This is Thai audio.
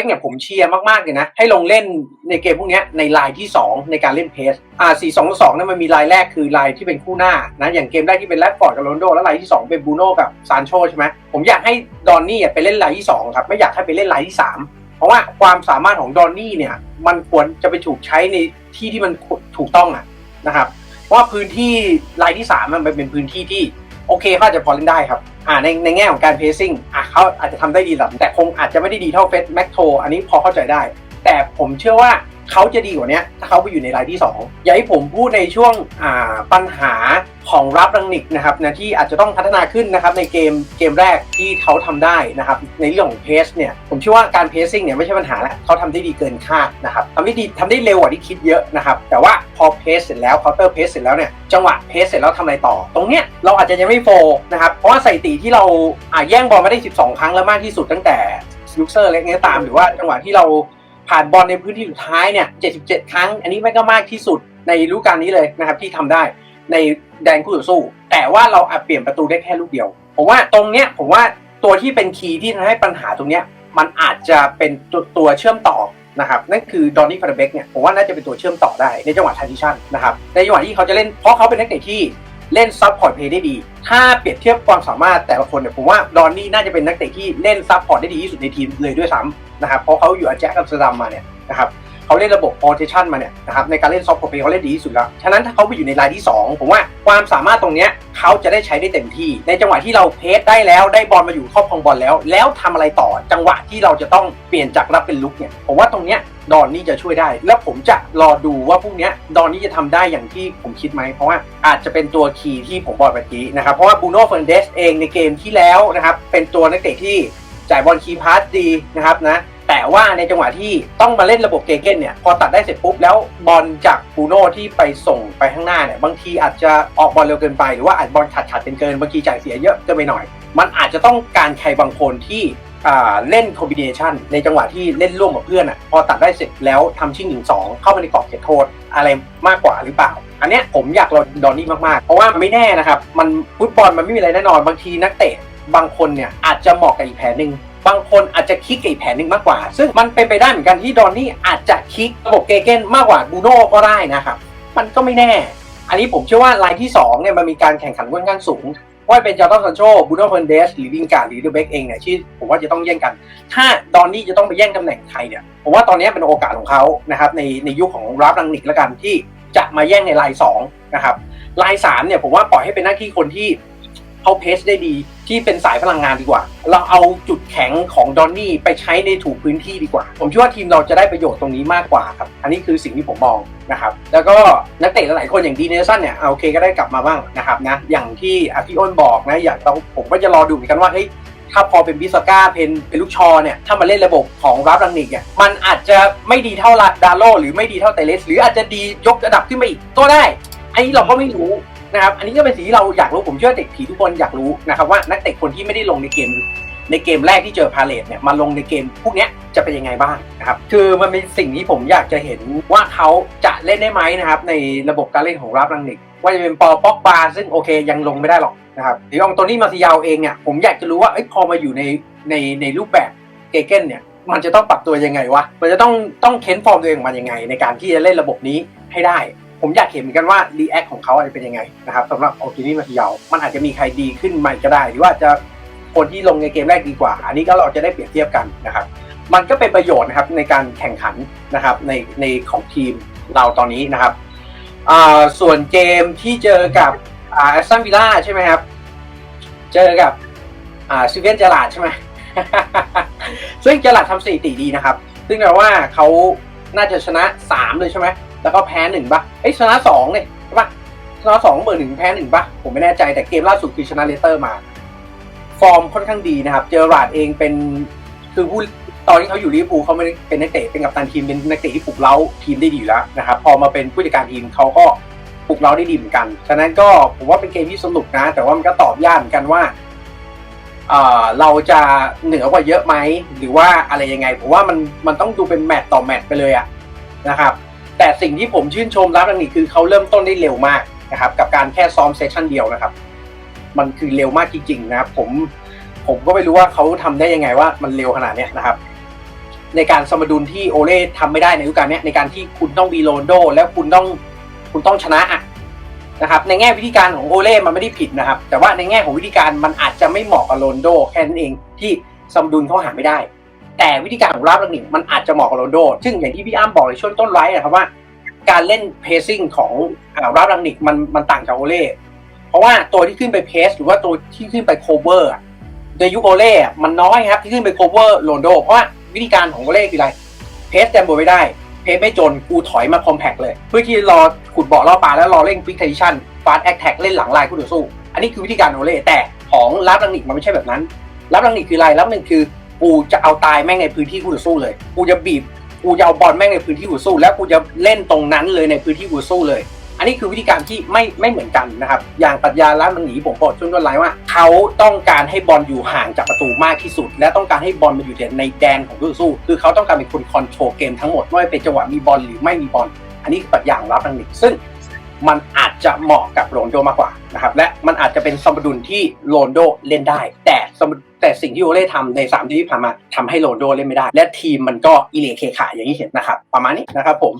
กเนี่ยผมเชียร์มากๆเลยนะ ให้ลงเล่นในเกมพวกนี้ในไลน์ที่ 2 ในการเล่นเพสอ่า4 2 2นั่นมันมีไลน์แรกคือไลน์ที่เป็นคู่หน้านะอย่างเกมแรกที่เป็นแรดฟอร์ดกับโรนโดแล้วไลน์ที่ 2 เป็นบูโน่กับซานโชใช่ไหมผมอยากให้ดอนนี่ไปเล่นไลน์ที่2ครับไม่อยากให้ไปเล่นไลน์ที่3เพราะว่าความสามารถของดอนนี่เนี่ยมันควรจะไปถูกใช้ในที่ที่มันถูกต้องอะนะครับ เพราะว่าพื้นที่ไลน์ที่3มันเป็นพื้นที่ที่โอเคเขาอาจะพอเล่นได้ครับ อ่าในในแง่ของการเพซิ่งอะเขาอาจจะทำได้ดีหลับแต่คงอาจจะไม่ได้ดีเท่าเฟสแม็กโทอันนี้พอเข้าใจได้ แต่ผมเชื่อว่าเขาจะดีกว่านี้ถ้าเขาไปอยู่ในรายที่ 2 อย่าให้ผมพูดในช่วงอ่าปัญหา ของรับรังนิกนะครับนะที่อาจจะต้องพัฒนาขึ้นนะครับในเกมเกมแรกที่เขาทำได้นะครับในเรื่องของเพสเนี่ยผมเชื่อว่าการเพสซิ่งเนี่ยไม่ใช่ปัญหาแล้วเขาทำได้ดีเกินคาดนะครับทำได้ดีทำได้เร็วกว่าที่คิดเยอะนะครับแต่ว่าพอเพสเสร็จแล้วเคาน์เตอร์เพสเสร็จแล้วเนี่ยจังหวะเพสเสร็จแล้วทำอะไรต่อ ตรงเนี้ยเราอาจจะยังไม่โฟนะครับเพราะว่าสถิติที่เราอ่าแย่งบอลมาได้ 12 ครั้งแล้วมากที่สุดตั้งแต่ลูกเซอร์เล็กนี้ตามหรือว่าจังหวะที่เราผ่านบอลในพื้นที่สุดท้ายเนี่ย 77 ครั้ง อันนี้ไม่ก็มากที่สุดในฤดูกาลนี้เลยนะครับที่ทำได้ใน แดนคู่ต่อสู้ แต่ว่าเราอาจเปลี่ยนประตูได้แค่ลูกเดียว ผมว่าตรงเนี้ยผมว่าตัวที่เป็นคีย์ที่ทำให้ปัญหาตรงเนี้ยมันอาจจะเป็นตัวตัวเชื่อมต่อนะครับนั่นคือดอนนี่ฟาร์เบกเนี่ยผมว่าน่าจะเป็นตัวเชื่อมต่อได้ในจังหวะท r น n ิชันนะครับในจังหวะที่เขาจะเล่นเพราะเขาเป็นนักเตะที่เล่นซับพอร์ตเพย์ได้ดี ถ้าเปรียบเทียบความสามารถแต่ละคนเนี่ยผมว่าดอนนี่น่าจะเป็นนักเตะที่เล่นซับพอร์ตได้ดีที่สุดในทีมเลยด้วยซ้ำนะครับเพราะเขาอยู่อาแจ็คกับสดัมมาเนี่ยนะครับ เขาเล่นระบบ rotation มาเนี่ยนะครับในการเล่นซอฟต์พอร์ตเพย์เขาเล่นดีที่สุดแล้ว ฉะนั้นถ้าเขาไปอยู่ในรายที่ 2 ผมว่าความสามารถตรงเนี้ยเขาจะได้ใช้ได้เต็มที่ ในจังหวะที่เราเพสได้แล้วได้บอลมาอยู่ครอบครองบอลแล้ว แล้วทำอะไรต่อจังหวะที่เราจะต้องเปลี่ยนจากรับเป็นลุกเนี่ยผมว่าตรงเนี้ยดอนนี่จะช่วยได้ แล้วผมจะรอดูว่าพวกเนี้ยดอนนี่จะทำได้อย่างที่ผมคิดไหม เพราะว่าอาจจะเป็นตัวคีย์ที่ผมบอกเมื่อกี้นะครับ เพราะว่าบูโน่เฟร์นเดสเองในเกมที่แล้วนะครับ เป็นตัวนักเตะที่จ่ายบอลคีย์พาสดีนะครับนะ แต่ว่าในจังหวะที่ต้องมาเล่นระบบเกเก้นเนี่ยพอตัดได้เสร็จปุ๊บแล้วบอลจากบูโน่ที่ไปส่งไปข้างหน้าเนี่ยบางทีอาจจะออกบอลเร็วเกินไปหรือว่าอาจบอลขาดขาดเป็นเกินบางทีจ่ายเสียเยอะเกินไปหน่อย มันอาจจะต้องการใครบางคนที่เล่นคอมบิเนชันในจังหวะที่เล่นร่วมกับเพื่อนอะพอตัดได้เสร็จแล้วทำชิ่งหนึ่งสองเข้ามาในกรอบเขตโทษอะไรมากกว่าหรือเปล่า อันเนี้ยผมอยากรอดอนนี่มากๆ เพราะว่าไม่แน่นะครับ มันฟุตบอลมันไม่มีอะไรแน่นอนบางทีนักเตะบางคนเนี่ยอาจจะเหมาะกับอีกแผนหนึ่ง บางคนอาจจะคิกกับอีกแผนหนึ่งมากกว่า ซึ่งมันเป็นไปได้เหมือนกันที่ดอนนี่อาจจะคิกระบบเกเกนมากกว่าบูโน่ก็ได้นะครับ มันก็ไม่แน่ อันนี้ผมเชื่อว่าลายที่2เนี่ยมันมีการแข่งขันค่อนข้างสูงว่าเป็นจอร์แดนซันโชบูโน่เฟนเดสหรือวิงการหรือเดอะเบกเองเนี่ยที่ผมว่าจะต้องแย่งกัน ถ้าดอนนี่จะต้องไปแย่งตำแหน่งใครเนี่ยผมว่าตอนนี้เป็นโอกาสของเขานะครับในในยุคของราฟรังนิกแล้วกันที่จะมาแย่งในลาย2นะครับลาย3เนี่ยผมว่าปล่อยให้เป็นหน้าที่คนที่ เขาเพสได้ดีที่เป็นสายพลังงานดีกว่า เราเอาจุดแข็งของดอนนี่ไปใช้ในถูกพื้นที่ดีกว่า ผมเชื่อว่าทีมเราจะได้ประโยชน์ตรงนี้มากกว่าครับ อันนี้คือสิ่งที่ผมมองนะครับ แล้วก็นักเตะหลายคนอย่างดีเนสันเนี่ยโอเคก็ได้กลับมาบ้างนะครับนะ อย่างที่อาพี่อ้นบอกนะ อย่างเราผมก็จะรอดูเหมือนกันว่าเฮ้ยถ้าพอเป็นบิสก้าเป็นเป็นลูกชอเนี่ยถ้ามาเล่นระบบของรับรังนิกเนี่ยมันอาจจะไม่ดีเท่าลาดาโลหรือไม่ดีเท่าเตเลสหรืออาจจะดียกระดับขึ้นมาอีกก็ได้อันนี้เราก็ไม่รู้ นะครับ อันนี้ก็เป็นสิ่งที่เราอยากรู้ผมเชื่อเด็กผีทุกคนอยากรู้นะครับว่านักเตะคนที่ไม่ได้ลงในเกมในเกมแรกที่เจอพาเลตเนี่ยมาลงในเกมพวกนี้จะเป็นยังไงบ้างนะครับคือมันเป็นสิ่งที่ผมอยากจะเห็นว่าเขาจะเล่นได้ไหมนะครับในระบบการเล่นของรับรังนิกว่าจะเป็นปอป็อกบาซึ่งโอเคยังลงไม่ได้หรอกนะครับหรือองตัวนี้มาซิยาวเองเนี่ยผมอยากจะรู้ว่าเอ้ยพอมาอยู่ในในในรูปแบบเกเกนเนี่ยมันจะต้องปรับตัวยังไงวะมันจะต้องต้องเค้นฟอร์มตัวเองออกมายังไง ในการที่จะเล่นระบบนี้ให้ได้ ผมอยากเห็นเหมือนกันว่ารีแอคของเขาจะเป็นยังไงนะครับสำหรับโอกินี่มาซิยาวมันอาจจะมีใครดีขึ้นใหม่ก็ได้ หรือว่าจะคนที่ลงในเกมแรกดีกว่า อันนี้ก็เราจะได้เปรียบเทียบกันนะครับ มันก็เป็นประโยชน์นะครับในการแข่งขันนะครับในในของทีมเราตอนนี้นะครับส่วนเกมที่เจอกับแอสตันวิลล่าใช่ไหมครับ เจอกับซิเวนเจลาดใช่ไหมซึ่งเจลาดทำสถิติดีนะครับ ซึ่งแปลว่าเขาน่าจะชนะสามเลยใช่ไหม แล้วก็แพ้หนึ่งปะเอ้ยชนะสองเลยใช่ปะชนะสองเบอร์หนึ่งแพ้หนึ่งปะผมไม่แน่ใจแต่เกมล่าสุดคือชนะเลสเตอร์มา ฟอร์มค่อนข้างดีนะครับ เจอราดเองเป็นคือผู้ตอนที่เขาอยู่ลิเวอร์พูลเขาไม่เป็นนักเตะเป็นกัปตันทีมเป็นนักเตะที่ปลุกเร้าทีมได้ดีอยู่แล้วนะครับ พอมาเป็นผู้จัดการทีมเขาก็ปลุกเร้าได้ดีเหมือนกัน ฉะนั้นก็ผมว่าเป็นเกมที่สนุกนะ แต่ว่ามันก็ตอบยากเหมือนกันว่าเอ่อเราจะเหนือกว่าเยอะไหม หรือว่าอะไรยังไง ผมว่ามันมันต้องดูเป็นแมตต์ต่อแมตต์ไปเลยอะนะครับ แต่สิ่งที่ผมชื่นชมรับอันนี้คือเขาเริ่มต้นได้เร็วมากนะครับกับการแค่ซ้อมเซสชั่นเดียวนะครับ มันคือเร็วมากจริง ๆ นะครับ ผมผมก็ไม่รู้ว่าเขาทำได้ยังไงว่ามันเร็วขนาดนี้นะครับ ในการสมดุลที่โอเล่ทำไม่ได้ในฤดูกาลเนี้ยในการที่คุณต้องมีโรนโด แล้วคุณต้องคุณต้องชนะนะครับ ในแง่วิธีการของโอเล่มันไม่ได้ผิดนะครับ แต่ว่าในแง่ของวิธีการมันอาจจะไม่เหมาะกับโรนโดแค่นั้นเองที่สมดุลเขาหาไม่ได้ แต่วิธีการของราฟลังนิกมันอาจจะเหมาะกับโรนโด ซึ่งอย่างที่พี่อ้ำบอกในช่วงต้นไลฟ์นะครับว่า การเล่นเพซซิ่งของอ่าราฟลังนิกมันมันต่างจากโอเล่เพราะว่าตัวที่ขึ้นไปเพสหรือว่าตัวที่ขึ้นไปโคเวอร์ในยุคโอเล่มันน้อยครับที่ขึ้นไปโคเวอร์โรนโด เพราะว่าวิธีการของโอเล่คืออะไรเพสแตมโบไม่ได้เพสไม่จนกูถอยมาคอมแพกเลย เพื่อที่รอขุดบ่อล่อปลาแล้วรอเล่นฟิกเทชันฟาสแอคแท็กเล่นหลังลายคู่ต่อสู้ อันนี้คือวิธีการของโอเล่แต่ของรับลังนิกมันไม่ใช่แบบนั้นรับลังนิกคืออะไรรับลังนิกคือ กูจะเอาตายแม่งในพื้นที่คู่ต่อสู้เลย กูจะบีบ กูจะเอาบอลแม่งในพื้นที่คู่ต่อสู้ แล้วกูจะเล่นตรงนั้นเลยในพื้นที่คู่ต่อสู้เลย อันนี้คือวิธีการที่ไม่ไม่เหมือนกันนะครับ อย่างปรัชญาล้านมันหนีผมบอกช่วงต้นไลฟ์ว่า เขาต้องการให้บอลอยู่ห่างจากประตูมากที่สุด และต้องการให้บอลมาอยู่ในแดนของคู่ต่อสู้ คือเขาต้องการเป็นคนคอนโทรลเกมทั้งหมดไม่ว่าเป็นจังหวะมีบอลหรือไม่มีบอล อันนี้คือปรัชญาของรับลังนิกซึ่ง มันอาจจะเหมาะกับโรนโดมากกว่านะครับและมันอาจจะเป็นสมดุลที่โรนโดเล่นได้ แต่สมแต่สิ่งที่โอเล่ทำใน3ทีที่ผ่านมาทำให้โรนโดเล่นไม่ได้ และทีมมันก็อิเลเคขาอย่างที่เห็นนะครับ ประมาณนี้นะครับผม